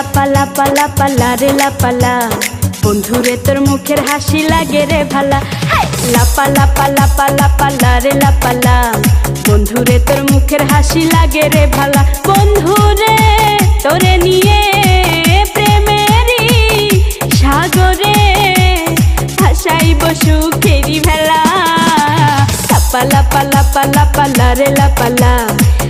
লাপা লাপা লারে লাপালা বন্ধুরে, তোর মুখের হাসি লাগে রে ভালা! লাপা লাপা লাপা লাপা লারে লাপালা বন্ধুরে, তোর মুখের হাসি লাগে রে ভালা। বন্ধুরে, তোরে নিয়ে প্রেমেরই সাগরে ভাসাইব সুখেরি ভেলা লাপা লাপা লাপা লাপা লারে লাপালা